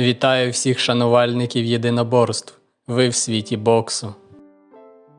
Вітаю всіх шанувальників єдиноборств. Ви в світі боксу.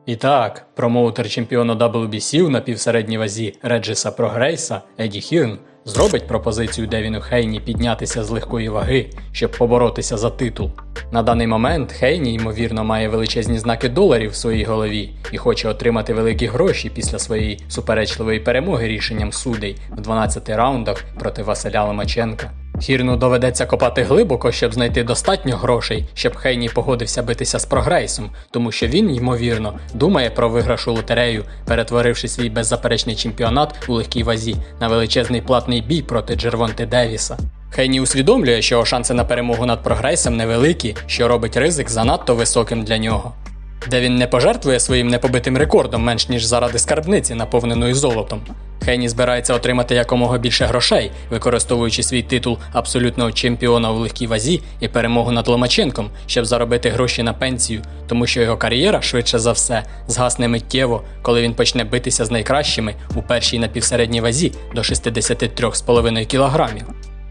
І так, промоутер чемпіону WBC в напівсередній вазі Реджеса Прогрейса Еді Хірн зробить пропозицію Девіну Хейні піднятися з легкої ваги, щоб поборотися за титул. На даний момент Хейні, ймовірно, має величезні знаки доларів в своїй голові і хоче отримати великі гроші після своєї суперечливої перемоги рішенням судей в 12 раундах проти Василя Ломаченка. Хірну доведеться копати глибоко, щоб знайти достатньо грошей, щоб Хейні погодився битися з прогрейсом, тому що він, ймовірно, думає про виграш у лотерею, перетворивши свій беззаперечний чемпіонат у легкій вазі на величезний платний бій проти Джервонти Девіса. Хейні усвідомлює, що шанси на перемогу над прогрейсом невеликі, що робить ризик занадто високим для нього. Де він не пожертвує своїм непобитим рекордом менш ніж заради скарбниці, наповненої золотом. Хейні збирається отримати якомога більше грошей, використовуючи свій титул абсолютного чемпіона у легкій вазі і перемогу над Ломаченком, щоб заробити гроші на пенсію, тому що його кар'єра швидше за все згасне миттєво, коли він почне битися з найкращими у першій напівсередній вазі до 63,5 кілограмів.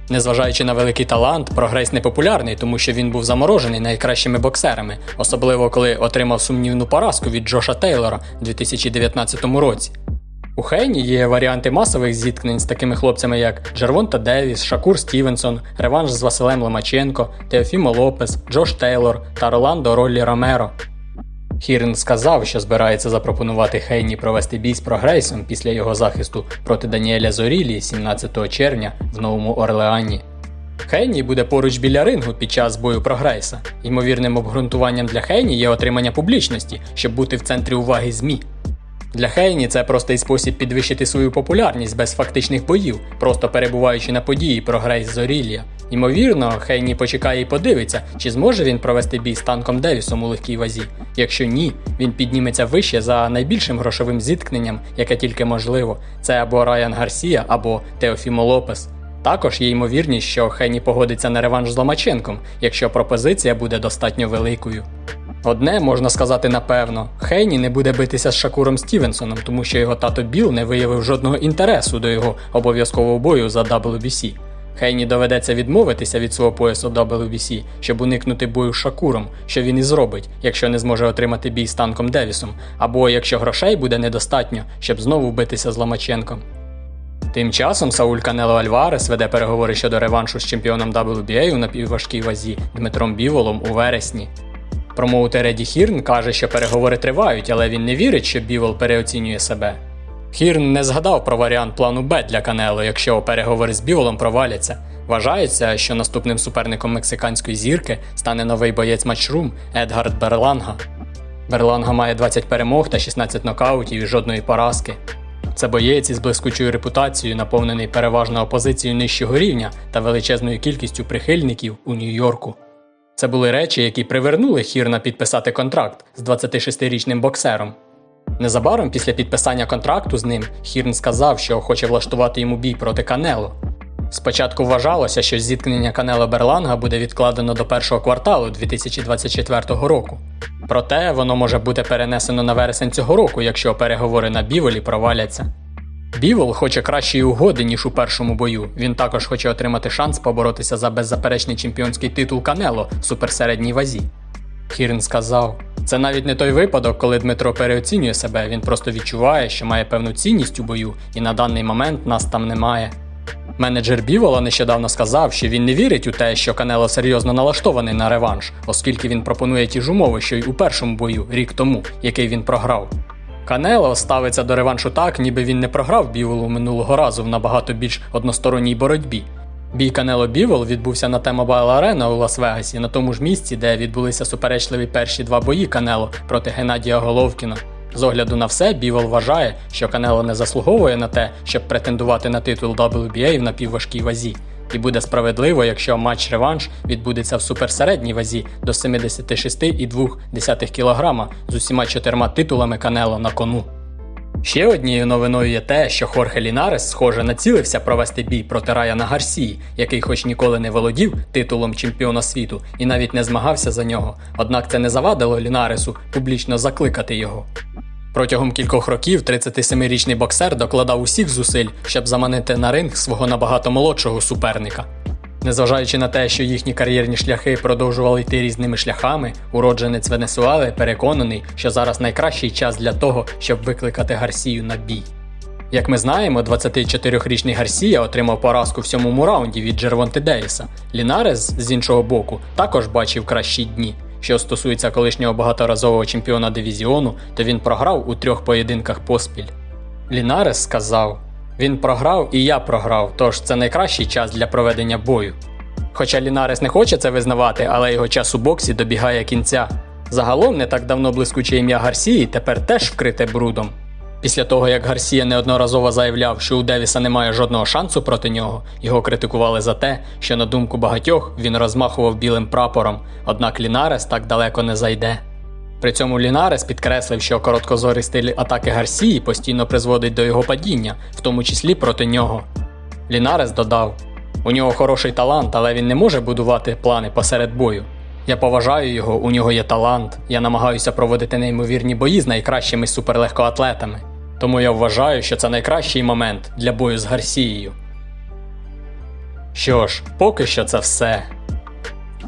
Незважаючи на великий талант, прогрес не популярний, тому що він був заморожений найкращими боксерами, особливо коли отримав сумнівну поразку від Джоша Тейлора у 2019 році. У Хейні є варіанти масових зіткнень з такими хлопцями, як Джервонта Девіс, Шакур Стівенсон, реванш з Василем Ломаченко, Теофімо Лопес, Джош Тейлор та Роландо Роллі Ромеро. Хірн сказав, що збирається запропонувати Хейні провести бій з прогрейсом після його захисту проти Даніеля Зорілі 17 червня в Новому Орлеані. Хейні буде поруч біля рингу під час бою прогрейса. Ймовірним обґрунтуванням для Хейні є отримання публічності, щоб бути в центрі уваги ЗМІ. Для Хейні це простий спосіб підвищити свою популярність без фактичних боїв, просто перебуваючи на події про грейс Зорілля. Ймовірно, Хейні почекає і подивиться, чи зможе він провести бій з танком Девісом у легкій вазі. Якщо ні, він підніметься вище за найбільшим грошовим зіткненням, яке тільки можливо. Це або Райан Гарсія, або Теофімо Лопес. Також є ймовірність, що Хейні погодиться на реванш з Ломаченком, якщо пропозиція буде достатньо великою. Одне можна сказати напевно: Хейні не буде битися з Шакуром Стівенсоном, тому що його тато Біл не виявив жодного інтересу до його обов'язкового бою за WBC. Хейні доведеться відмовитися від свого поясу WBC, щоб уникнути бою з Шакуром, що він і зробить, якщо не зможе отримати бій з танком Девісом, або якщо грошей буде недостатньо, щоб знову битися з Ломаченком. Тим часом Сауль Канело Альварес веде переговори щодо реваншу з чемпіоном WBA у напівважкій вазі Дмитром Біволом у вересні. Промоутер Еді Хірн каже, що переговори тривають, але він не вірить, що Бівол переоцінює себе. Хірн не згадав про варіант плану Б для Канело, якщо переговори з Біволом проваляться. Вважається, що наступним суперником мексиканської зірки стане новий боєць матчрум Едгард Берланга. Берланга має 20 перемог та 16 нокаутів і жодної поразки. Це боєць із блискучою репутацією, наповнений переважно опозицією нижчого рівня та величезною кількістю прихильників у Нью-Йорку. Це були речі, які привернули Хірна підписати контракт з 26-річним боксером. Незабаром після підписання контракту з ним Хірн сказав, що хоче влаштувати йому бій проти Канело. Спочатку вважалося, що зіткнення Канело Берланга буде відкладено до першого кварталу 2024 року. Проте воно може бути перенесено на вересень цього року, якщо переговори на Біволі проваляться. Бівол хоче кращої угоди, ніж у першому бою. Він також хоче отримати шанс поборотися за беззаперечний чемпіонський титул Канело в суперсередній вазі. Хірн сказав: це навіть не той випадок, коли Дмитро переоцінює себе, він просто відчуває, що має певну цінність у бою, і на даний момент нас там немає. Менеджер Бівола нещодавно сказав, що він не вірить у те, що Канело серйозно налаштований на реванш, оскільки він пропонує ті ж умови, що й у першому бою, рік тому, який він програв. Канело ставиться до реваншу так, ніби він не програв Біволу минулого разу в набагато більш односторонній боротьбі. Бій Канело Бівол відбувся на T-Mobile Arena у Лас-Вегасі, на тому ж місці, де відбулися суперечливі перші два бої Канело проти Геннадія Головкіна. З огляду на все, Бівол вважає, що Канело не заслуговує на те, щоб претендувати на титул WBA в напівважкій вазі, і буде справедливо, якщо матч-реванш відбудеться в суперсередній вазі до 76,2 кг з усіма чотирма титулами Канело на кону. Ще однією новиною є те, що Хорхе Лінарес, схоже, націлився провести бій проти Раяна Гарсії, який хоч ніколи не володів титулом чемпіона світу і навіть не змагався за нього, однак це не завадило Лінаресу публічно закликати його. Протягом кількох років 37-річний боксер докладав усіх зусиль, щоб заманити на ринг свого набагато молодшого суперника. Незважаючи на те, що їхні кар'єрні шляхи продовжували йти різними шляхами, уродженець Венесуели переконаний, що зараз найкращий час для того, щоб викликати Гарсію на бій. Як ми знаємо, 24-річний Гарсія отримав поразку в сьомому раунді від Джервонти Девіса. Лінарес, з іншого боку, також бачив кращі дні. Що стосується колишнього багаторазового чемпіона дивізіону, то він програв у трьох поєдинках поспіль. Лінарес сказав: Він програв і я програв, тож це найкращий час для проведення бою. Хоча Лінарес не хоче це визнавати, але його час у боксі добігає кінця. Загалом не так давно блискуче ім'я Гарсії тепер теж вкрите брудом. Після того, як Гарсія неодноразово заявляв, що у Девіса немає жодного шансу проти нього, його критикували за те, що на думку багатьох він розмахував білим прапором, однак Лінарес так далеко не зайде. При цьому Лінарес підкреслив, що короткозорий стиль атаки Гарсії постійно призводить до його падіння, в тому числі проти нього. Лінарес додав: у нього хороший талант, але він не може будувати плани посеред бою. Я поважаю його, у нього є талант. Я намагаюся проводити неймовірні бої з найкращими суперлегкоатлетами. Тому я вважаю, що це найкращий момент для бою з Гарсією. Що ж, поки що це все.